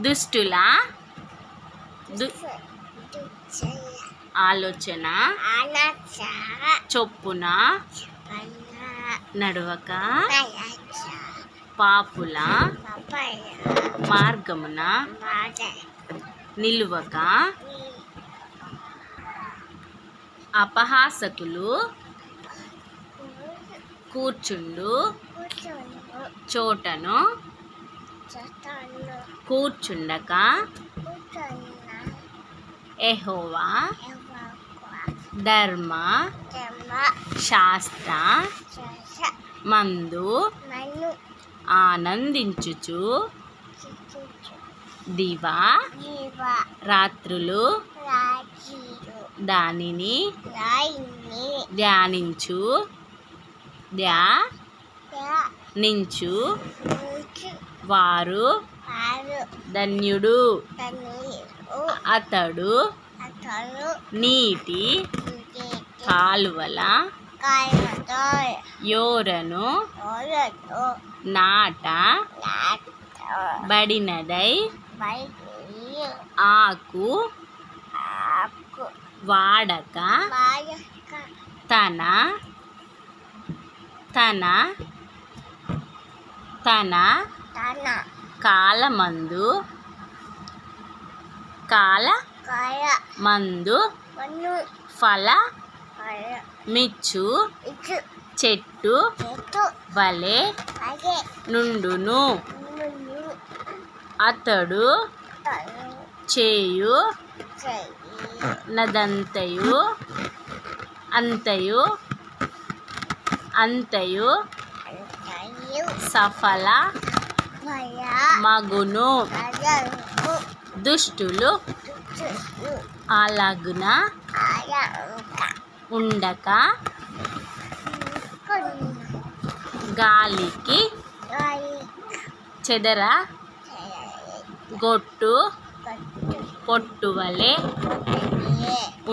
దుష్టుల? దు- ఆలోచన? చొప్పున? నడవక? పాపుల? మార్గమున? నిలువక? అపహాసకులు? కూర్చుండు? చోటను? కూర్చుండక ఎహోవా ధర్మ శాస్త్ర మందు ఆనందించుచు దివా రాత్రులు దానిని ధ్యానించు ధ్యానించు వారు ధన్యుడు. అతడు నీటి కాలువల యోరను నాట బడినదై ఆకు వాడక తన తన తన కాలమందు కాల మందు ఫల మిచ్చు చెట్టు వలె నుండును. అతడు చేయు నదంతయు అంతయు అంతయు సఫల మగును దుష్టులు అలాగున ఉండక గాలికి చెదర గొట్టు పొట్టు వలె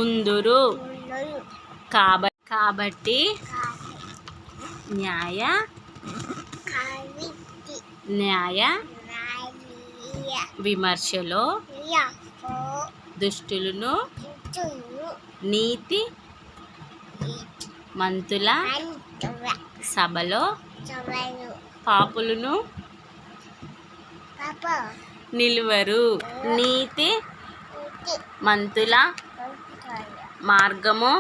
ఉందురు. కాబ కాబట్టి న్యాయ న్యాయ విమర్శలో దుష్టులను నీతి మంతుల సభలో పాపులను నిలువరు. నీతి మంతుల మార్గము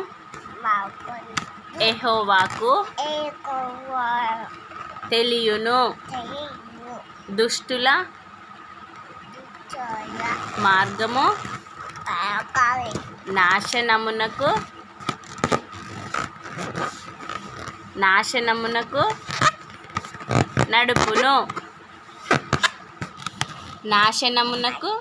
ఎహోవాకు తెలియును. దుష్టుల మార్గము నాశనమునకు నాశనమునకు నడుపును. నాశనమునకు